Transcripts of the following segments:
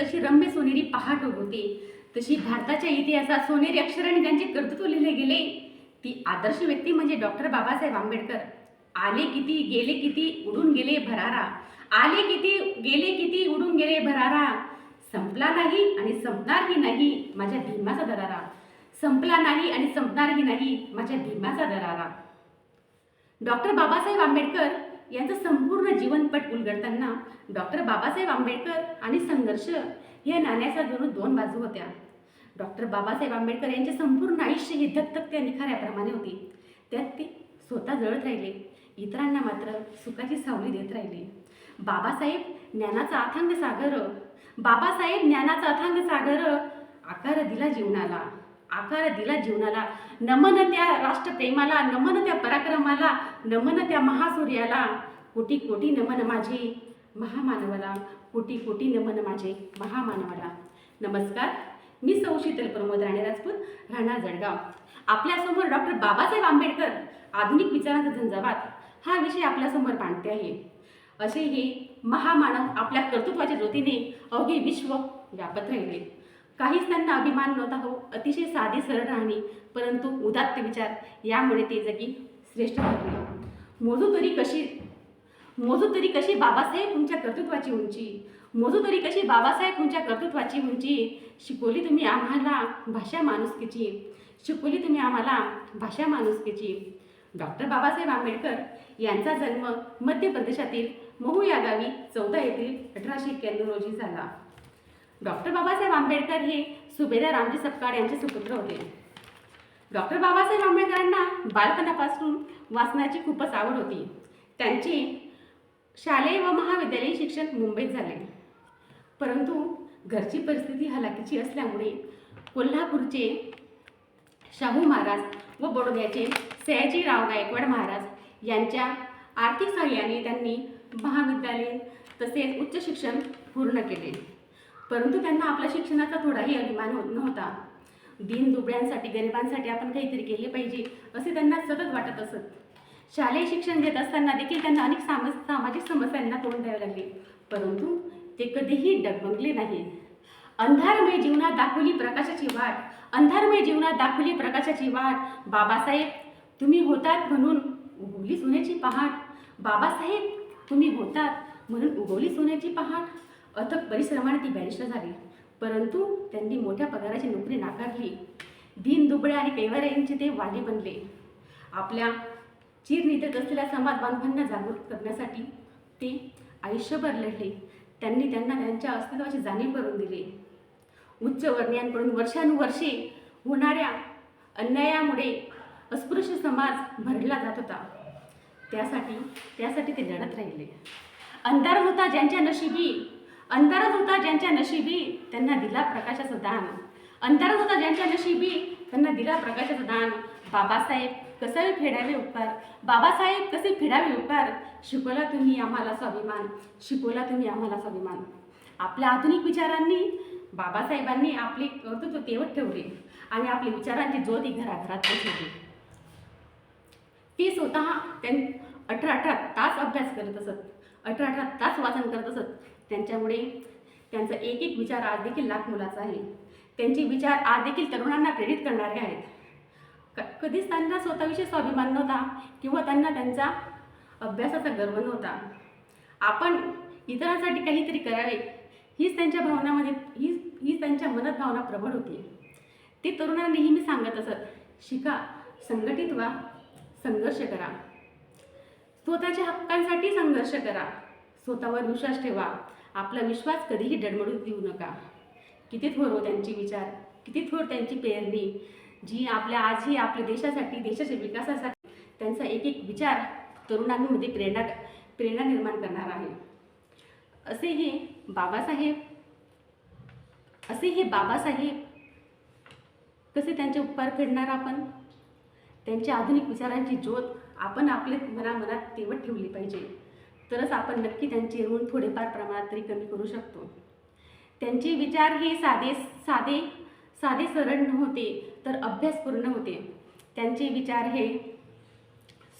जशी रम्य सोनेरी पहाट होते तशी भारताच्या इतिहासात सोनेरी अक्षराने त्यांचे कर्तृत्व लिहिले गेले ती आदर्श व्यक्ती म्हणजे डॉक्टर बाबासाहेब आंबेडकर. आले किती गेले किती उडून गेले भरारा. आले किती गेले किती उडून गेले भरारा. संपला नाही आणि संपणारही नाही माझ्या भीमाचा दरारा. संपला नाही आणि संपणारही नाही माझ्या भीमाचा दरारा. डॉक्टर बाबासाहेब आंबेडकर यांचं संपूर्ण जीवनपट उलगडताना डॉक्टर बाबासाहेब आंबेडकर आणि संघर्ष या नाण्याच्या जणू दोन बाजू होत्या. डॉक्टर बाबासाहेब आंबेडकर यांचे संपूर्ण आयुष्य हे धकधकत्या निखाऱ्याप्रमाणे होते. त्यात ते स्वतः जळत राहिले. इतरांना मात्र सुखाची सावली देत राहिले. बाबासाहेब ज्ञानाचा अथांग सागर बाबासाहेब ज्ञानाचा अथांग सागर आकार दिला जीवनाला. आकार दिला जीवनाला. नमन त्या राष्ट्रप्रेमाला नमन त्या पराक्रमाला नमन त्या महासूर्याला. कोटी कोटी नमन माझे महामानवाला कोटी कोटी नमन माझे महामानवाला. नमस्कार मी सौ शीतल प्रमोद राणे राजपूत राणा जळगाव. आपल्यासमोर डॉक्टर बाबासाहेब आंबेडकर आधुनिक विचारांचा झंझावात. हा विषय आपल्यासमोर मांडते आहे. असे हे महामानव आपल्या कर्तृत्वाच्या ज्योतीने अवघे विश्व व्यापत राहिले. काहीच त्यांना अभिमान नव्हता हो. अतिशय साधी सरळ राहणे परंतु उदात्त विचार यामुळे ते जगी श्रेष्ठ ठरले. मोजू तरी कशी मोजू तरी कशी बाबासाहेब तुमच्या कर्तृत्वाची उंची? मोजू तरी कशी बाबासाहेब तुमच्या कर्तृत्वाची उंची? शिकवली तुम्ही आम्हाला भाषा माणुसकीची. शिकवली तुम्ही आम्हाला भाषा माणुसकीची. डॉक्टर बाबासाहेब आंबेडकर यांचा जन्म मध्य प्रदेशातील महू या गावी चौदा एप्रिल अठराशे एक्क्याण्णव रोजी झाला. डॉक्टर बाबासाहेब आंबेडकर हे सुभेदार रामजी सपकाळ यांचे सुपुत्र होते. डॉक्टर बाबासाहेब आंबेडकरांना बालपणापासून वाचनाची खूपच आवड होती. त्यांचे शालेय व महाविद्यालयीन शिक्षण मुंबईत झाले. परंतु घरची परिस्थिती हलाखीची असल्यामुळे कोल्हापूरचे शाहू महाराज व बडोद्याचे सयाजीराव गायकवाड महाराज यांच्या आर्थिक सहाय्याने त्यांनी महाविद्यालय तसेच उच्च शिक्षण पूर्ण केले. परंतु त्यांना आपल्या शिक्षणाचा थोडाही अभिमान होत नव्हता. दीन दुबळ्यांसाठी गरिबांसाठी आपण काहीतरी केले पाहिजे असे त्यांना सतत वाटत असत. शालेय शिक्षण घेत असताना देखील त्यांना अनेक साम सामाजिक समस्यांना तोंड द्यावे लागले. परंतु ते कधीही डगमगले नाही. अंधारमय जीवनात दाखवली प्रकाशाची वाट अंधारमय जीवनात दाखवली प्रकाशाची वाट. बाबासाहेब तुम्ही होतात म्हणून उगवली सोन्याची पहाट. बाबासाहेब तुम्ही होतात म्हणून उगवली सोन्याची पहाट. अथक परिश्रमाने ती बॅरिस्टर झाली. परंतु त्यांनी मोठ्या पगाराची नोकरी नाकारली. दीन दुबळे आणि कैवारे यांचे ते वाले बनले. आपल्या चिरनिद्रेत असलेल्या समाज बांधवांना जागृत करण्यासाठी ते आयुष्यभर लढले. त्यांनी त्यांना त्यांच्या अस्तित्वाची जाणीव करून दिली. उच्च वर्णियांकडून वर्षानुवर्षे होणाऱ्या अन्यायामुळे अस्पृश्य समाज भरला जात होता. त्यासाठी त्यासाठी ते लढत राहिले. अंधार होता ज्यांच्या नशिबी अंधारात होता ज्यांच्या नशिबी त्यांना दिला प्रकाशाचं दान. अंधारात होता ज्यांच्या नशिबी त्यांना दिला प्रकाशाचं दान. बाबासाहेब कसे फेडावे उपकार बाबासाहेब कसे फेडावे उपकार शिकवला तुम्ही आम्हाला स्वाभिमान. शिकवला तुम्ही आम्हाला स्वाभिमान. आपल्या आधुनिक विचारांनी बाबासाहेबांनी आपले कर्तृत्व तेवत ठेवले आणि आपले विचारांची ज्योती घराघरात पोचवली ते स्वतः त्यां अठरा अठरा तास अभ्यास करत असत. अठरा अठरा तास वाचन करत असत. त्यांच्यामुळे त्यांचा एक एक विचार आज देखील लाख मुलाचा आहे. त्यांचे विचार आज देखील तरुणांना प्रेरित करणारे आहेत. क कधीच त्यांना स्वतःविषयी स्वाभिमान नव्हता किंवा त्यांना त्यांचा अभ्यासाचा गर्व नव्हता. आपण इतरांसाठी काहीतरी करावे हीच त्यांच्या भावनामध्ये हीच हीच त्यांच्या मनात भावना प्रबळ होती. ते तरुणांना नेहमी सांगत असत शिका संघटित व्हा संघर्ष करा. स्वतःच्या हक्कांसाठी संघर्ष करा. स्वतःवर विश्वास ठेवा. आपला विश्वास कधीही डडमडू देऊ नका. किती थोर हो त्यांचे विचार. किती थोर त्यांची पेरणी. जी आपल्या आजही आपल्या देशासाठी देशाच्या विकासासाठी त्यांचा एक एक विचार तरुणांमध्ये प्रेरणा प्रेरणा निर्माण करणार आहे. असे हे बाबासाहेब असे हे बाबासाहेब कसे त्यांचे उपकार फेडणार आपण? त्यांच्या आधुनिक विचारांची ज्योत आपण आपले मनामनात तेवत ठेवली पाहिजे. तरच आपण नक्की त्यांचे ऋण थोडेफार प्रमाणात तरी कमी करू शकतो. त्यांचे विचार हे साधे साधे साधे सरळ नव्हते तर अभ्यासपूर्ण होते. त्यांचे विचार हे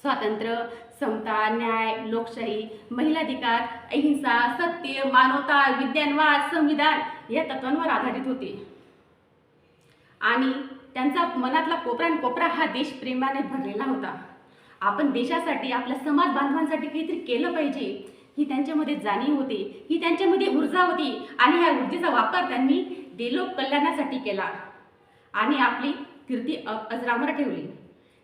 स्वातंत्र्य समता न्याय लोकशाही महिलाधिकार अहिंसा सत्य मानवता विज्ञानवाद संविधान या तत्वांवर आधारित होते. आणि त्यांचा मनातला कोपरा आणि कोपरा हा देशप्रेमाने भरलेला होता. आपण देशासाठी आपल्या समाज बांधवांसाठी काहीतरी केलं पाहिजे ही त्यांच्यामध्ये जाणीव होती ही त्यांच्यामध्ये ऊर्जा होती आणि ह्या ऊर्जेचा वापर त्यांनी देलोक कल्याणासाठी केला. आणि आपली कीर्ती अजरामर ठेवली.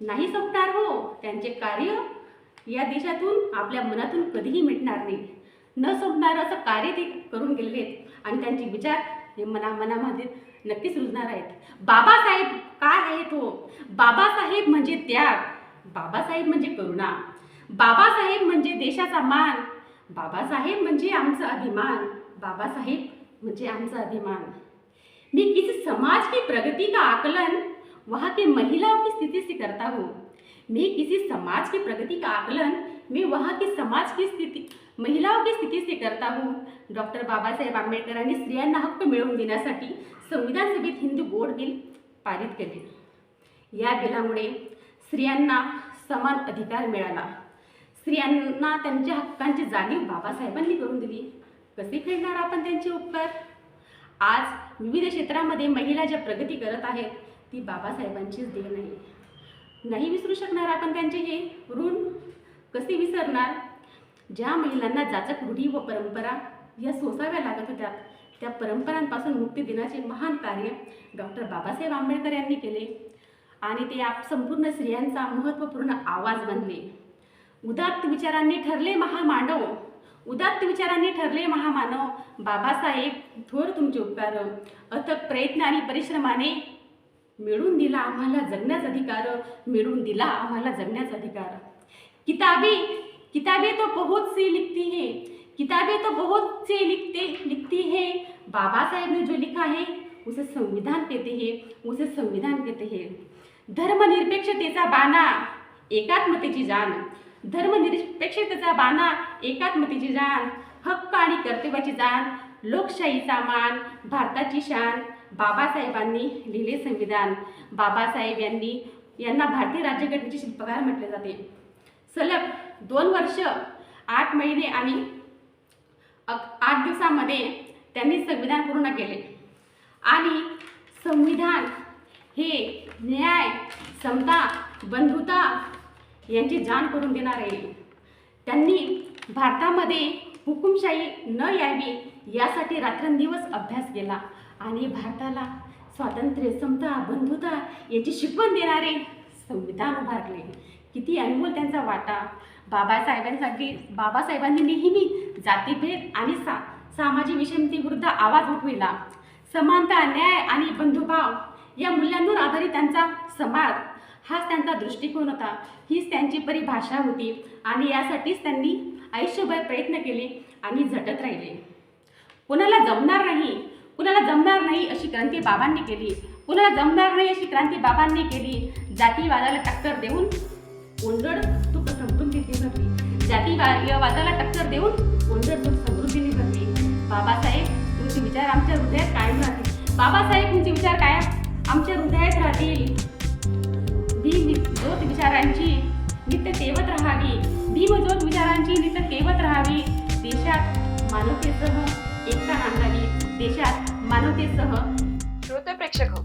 नाही संपणार हो त्यांचे कार्य या देशातून आपल्या मनातून कधीही मिटणार नाही. न संपणारं असं कार्य ते करून गेलेले आहेत. आणि त्यांचे विचार हे मना मनामध्ये नक्कीच रुजणार आहेत. बाबासाहेब काय आहेत हो? बाबासाहेब म्हणजे त्याग बाबासाहेब म्हणजे करुणा बाबासाहेब म्हणजे देशाचा मान बाबासाहेब म्हणजे आमचा अभिमान बाबासाहेब म्हणजे आमचा अभिमान. मैं किसी समाज की प्रगति का आकलन वहाँ के महिलाओं की स्थिति से करता हूँ. मैं किसी समाज की प्रगति का आकलन मैं वहाँ की समाज की स्थिति महिलाओं की स्थिति से करता हूँ. डॉक्टर बाबासाहेब आंबेडकरांनी स्त्रियांना हक्क मिळवून देण्यासाठी संविधान सभेत हिंदू बोर्ड बिल पारित केले. या बिलामुळे स्त्रियांना समान अधिकार मिळाला. स्त्रियांना त्यांच्या हक्कांची जाणीव बाबासाहेबांनी करून दिली. कसे खेळणार आपण त्यांचे उपकार? आज विविध क्षेत्रामध्ये महिला ज्या प्रगती करत आहेत ती बाबासाहेबांचीच देण आहे. नाही विसरू शकणार आपण त्यांचे हे ऋण? कसे विसरणार? ज्या महिलांना जाचक रूढी व परंपरा या सोसाव्या लागत होत्या त्या परंपरांपासून मुक्ती देण्याचे महान कार्य डॉक्टर बाबासाहेब आंबेडकर यांनी केले. आणि ते आप संपूर्ण स्त्रियांचा महत्त्वपूर्ण आवाज बनले. उदात्त विचारांनी ठरले महामानव. उदात्त विचारांनी ठरले महामानव. बाबासाहेब थोर तुमचे उपकार. अथक प्रयत्न आणि परिश्रमाने मिळून दिला आम्हाला जगण्याचा अधिकार. मिळून दिला आम्हाला जगण्याचा अधिकार. किताबी किताबे तो बहुत सी लिखती है. किताबें तो बहुत से लिखते लिखती है। बाबा साहेब ने जो लिखा है उसे संविधान कहते हैं उसे संविधान कहते हैं। धर्मनिरपेक्षतेचा बाणा एकात्मतेची जाण धर्मनिरपेक्षतेचा बाणा एकात्मतेची जाण हक्क आणि कर्तव्याची जाण लोकशाहीचा मान भारताची शान। बाबासाहेबांनी लिहिले संविधान। बाबासाहेब यांनी यांना भारतीय राज्यघटनेचे शिल्पकार म्हटले जाते। सलग दोन वर्ष आठ महिने आणि आठ दिवसामध्ये त्यांनी संविधान पूर्ण केले. आणि संविधान हे न्याय समता बंधुता यांची जाण करून देणार. आहे त्यांनी भारतामध्ये हुकुमशाही न यावी यासाठी रात्रंदिवस अभ्यास केला आणि भारताला स्वातंत्र्य समता बंधुता याची शिकवण देणारे संविधान उभारले. किती अनमोल त्यांचा वाटा. बाबासाहेबांसाठी बाबासाहेबांनी नेहमी जातीभेद आणि सा सामाजिक विषमतेविरुद्ध आवाज उठविला. समानता न्याय आणि बंधुभाव या मूल्यांवर आधारित त्यांचा समाज हाच त्यांचा दृष्टिकोन होता. हीच त्यांची परिभाषा होती आणि यासाठीच त्यांनी आयुष्यभर प्रयत्न केले आणि झटत राहिले. कुणाला जमणार नाही कुणाला जमणार नाही अशी क्रांती बाबांनी केली. कुणाला जमणार नाही अशी क्रांती बाबांनी केली. जातीवादाला टक्कर देऊन ओंजड तू समृद्धीने भरली जातीवादाला टक्कर देऊन ओंजड तू समृद्धीने भरली बाबासाहेब तुमचे विचार आमच्या हृदयात कायम राहतील. बाबासाहेब तुमचे विचार कायम आमच्या हृदयात राहतील. भीम ज्योत विचारांची नित्य तेवत राहावी. भीम ज्योत विचारांची नित्य तेवत राहावी. देशात मानवतेसह एकता आणावी देशात मानवतेसह श्रोत प्रेक्षक हो,